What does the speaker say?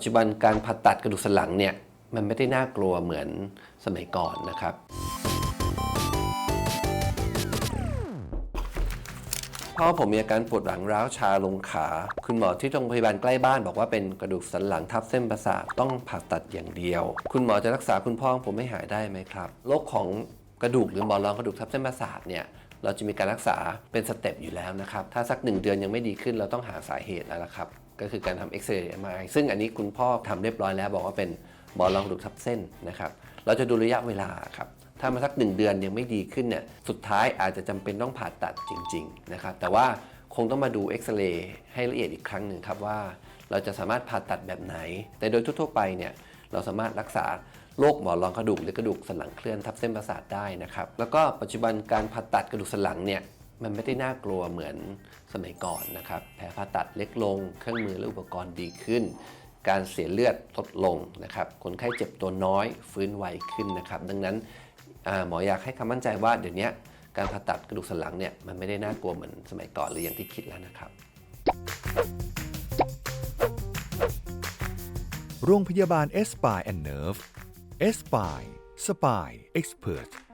ปัจจุบันการผ่าตัดกระดูกสันหลังเนี่ยมันไม่ได้น่ากลัวเหมือนสมัยก่อนนะครับ พ่อผมมีอาการปวดหลังร้าวชาลงขา คุณหมอที่โรงพยาบาลใกล้บ้านบอกว่าเป็นกระดูกสันหลังทับเส้นประสาทต้องผ่าตัดอย่างเดียว คุณหมอจะรักษาคุณพ่อผมให้หายได้ไหมครับโรคของกระดูกหรือหมอนรองกระดูกทับเส้นประสาทเนี่ย เราจะมีการรักษาเป็นสเต็ปอยู่แล้วนะครับ ถ้าสักหนึ่งเดือนยังไม่ดีขึ้นเราต้องหาสาเหตุแล้วละครับ ก็คือการทำเอ็กซเรย์เอ็มไอซึ่งอันนี้คุณพ่อทำเรียบร้อยแล้ว บอกว่าเป็นหมอนรองกระดูกทับเส้นนะครับ เราจะดูระยะเวลาครับถ้ามาสักหนึ่งเดือนยังไม่ดีขึ้นเนี่ยสุดท้ายอาจจะจำเป็นต้องผ่าตัดจริง ๆ นะครับ แต่ว่าคงต้องมาดูเอ็กซเรย์ให้ละเอียดอีกครั้งหนึ่งครับว่า เราจะสามารถผ่าตัดแบบไหน แต่โดยทั่วๆไปเนี่ย เราสามารถรักษาโรคหมอนรองกระดูกหรือกระดูกสันหลังเคลื่อนทับเส้นประสาทได้นะครับ แล้วก็ปัจจุบันการผ่าตัดกระดูกสันหลังเนี่ยมันไม่ได้น่ากลัวเหมือนสมัยก่อนนะครับ แผลผ่าตัดเล็กลง เครื่องมือและอุปกรณ์ดีขึ้น การเสียเลือดลดลงนะครับ คนไข้เจ็บตัวน้อยฟื้นไวขึ้นนะครับ ดังนั้นหมออยากให้คำมั่นใจว่าเดี๋ยวนี้การผ่าตัดกระดูกสันหลังเนี่ยมันไม่ได้น่ากลัวเหมือนสมัยก่อนหรืออย่างที่คิดแล้วนะครับ โรงพยาบาลเอสปายแอนเนิร์ฟเอสปายสปายเอ็กซ์เพรส